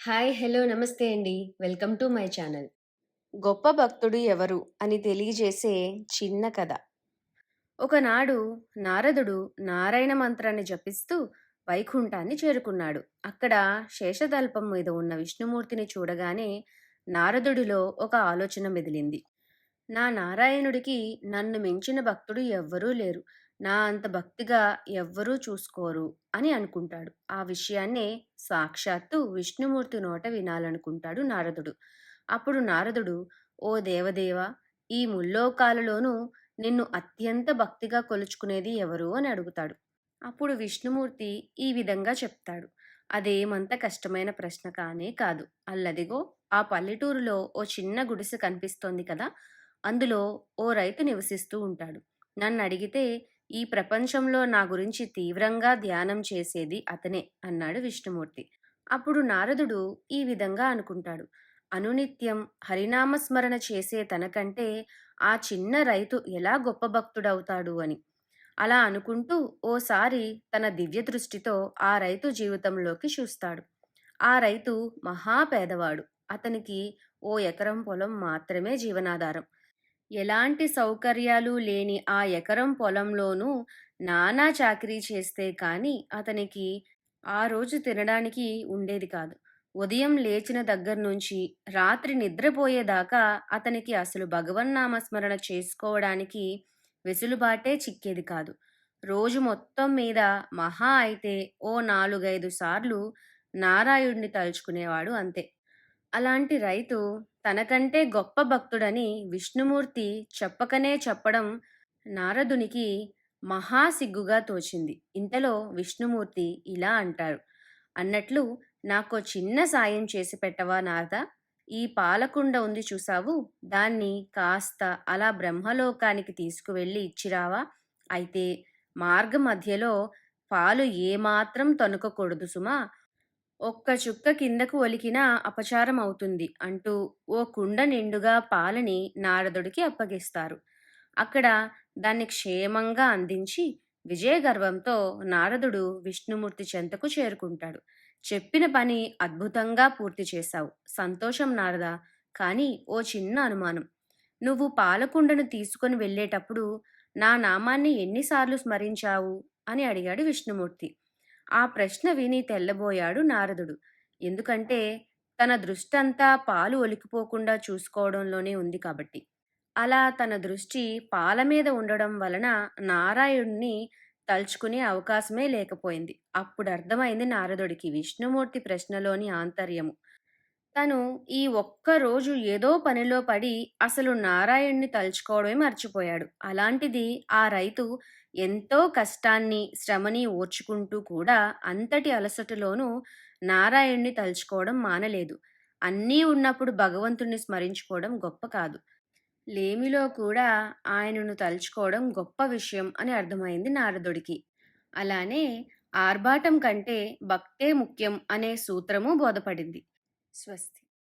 Hi! Hello! నమస్తే అండి. Welcome to my channel. గొప్ప భక్తుడు ఎవరు అని తెలియజేసే చిన్న కథ. ఒకనాడు నారదుడు నారాయణ మంత్రాన్ని జపిస్తూ వైకుంఠాన్ని చేరుకున్నాడు. అక్కడ శేషదల్పం మీద ఉన్న విష్ణుమూర్తిని చూడగానే నారదుడిలో ఒక ఆలోచన మెదిలింది. నా నారాయణుడికి నన్ను మించిన భక్తుడు ఎవ్వరూ లేరు. నా అంత భక్తిగా ఎవ్వరూ చూసుకోరు అని అనుకుంటాడు. ఆ విషయాన్నే సాక్షాత్తు విష్ణుమూర్తి నోట వినాలనుకుంటాడు నారదుడు. అప్పుడు నారదుడు ఓ దేవదేవ ఈ ముల్లోకాలలోనూ నిన్ను అత్యంత భక్తిగా కొలుచుకునేది ఎవరు అని అడుగుతాడు. అప్పుడు విష్ణుమూర్తి ఈ విధంగా చెప్తాడు. అదేమంత కష్టమైన ప్రశ్న కానే కాదు. అల్లదిగో ఆ పల్లెటూరులో ఓ చిన్న గుడిసె కనిపిస్తోంది కదా! అందులో ఓ రైతు నివసిస్తూ ఉంటాడు. నన్ను అడిగితే ఈ ప్రపంచంలో నా గురించి తీవ్రంగా ధ్యానం చేసేది అతనే అన్నాడు విష్ణుమూర్తి. అప్పుడు నారదుడు ఈ విధంగా అనుకుంటాడు. అనునిత్యం హరినామస్మరణ చేసే తనకంటే ఆ చిన్న రైతు ఎలా గొప్ప భక్తుడవుతాడు అని. అలా అనుకుంటూ ఓసారి తన దివ్య దృష్టితో ఆ రైతు జీవితంలోకి చూస్తాడు. ఆ రైతు మహా పేదవాడు. అతనికి ఓ ఎకరం పొలం మాత్రమే జీవనాధారం. ఎలాంటి సౌకర్యాలు లేని ఆ ఎకరం పొలంలోనూ నానా చాకిరీ చేస్తే కాని అతనికి ఆ రోజు తినడానికి ఉండేది కాదు. ఉదయం లేచిన దగ్గర నుంచి రాత్రి నిద్రపోయేదాకా అతనికి అసలు భగవన్నామస్మరణ చేసుకోవడానికి వెసులుబాటే చిక్కేది కాదు. రోజు మొత్తం మీద మహా అయితే ఓ నాలుగైదు సార్లు నారాయుడిని తలుచుకునేవాడు అంతే. అలాంటి రైతు తనకంటే గొప్ప భక్తుడని విష్ణుమూర్తి చెప్పకనే చెప్పడం నారదునికి మహాసిగ్గుగా తోచింది. ఇంతలో విష్ణుమూర్తి ఇలా అంటారు. అన్నట్లు నాకో చిన్న సాయం చేసి పెట్టవా నారద ఈ పాలకుండ ఉంది చూసావు? దాన్ని కాస్త అలా బ్రహ్మలోకానికి తీసుకువెళ్ళి ఇచ్చిరావా? అయితే మార్గ మధ్యలో పాలు ఏమాత్రం తణుకకూడదు సుమా! ఒక్క చుక్క కిందకు ఒలికినా అపచారం అవుతుంది అంటూ ఓ కుండ నిండుగా పాలని నారదుడికి అప్పగిస్తారు. అక్కడ దాన్ని క్షేమంగా అందించి విజయగర్వంతో నారదుడు విష్ణుమూర్తి చెంతకు చేరుకుంటాడు. చెప్పిన పని అద్భుతంగా పూర్తి చేశావు. సంతోషం నారదా! కానీ ఓ చిన్న అనుమానం. నువ్వు పాలకుండను తీసుకొని వెళ్ళేటప్పుడు నా నామాన్ని ఎన్నిసార్లు స్మరించావు? అని అడిగాడు విష్ణుమూర్తి. ఆ ప్రశ్న విని తెల్లబోయాడు నారదుడు. ఎందుకంటే తన దృష్టంతా పాలు ఒలికిపోకుండా చూసుకోవడంలోనే ఉంది కాబట్టి. అలా తన దృష్టి పాల మీద ఉండడం వలన నారాయణుణ్ణి తలుచుకునే అవకాశమే లేకపోయింది. అప్పుడు అర్థమైంది నారదుడికి విష్ణుమూర్తి ప్రశ్నలోని ఆంతర్యము. తను ఈ ఒక్క రోజు ఏదో పనిలో పడి అసలు నారాయణ్ణి తలుచుకోవడమే మర్చిపోయాడు. అలాంటిది ఆ రైతు ఎంతో కష్టాన్ని, శ్రమని ఓర్చుకుంటూ కూడా అంతటి అలసటలోనూ నారాయణ్ణి తలుచుకోవడం మానలేదు. అన్నీ ఉన్నప్పుడు భగవంతుణ్ణి స్మరించుకోవడం గొప్ప కాదు. లేమిలో కూడా ఆయనను తలుచుకోవడం గొప్ప విషయం అని అర్థమైంది నారదుడికి. అలానే ఆర్భాటం కంటే భక్తే ముఖ్యం అనే సూత్రము బోధపడింది. స్వస్తి.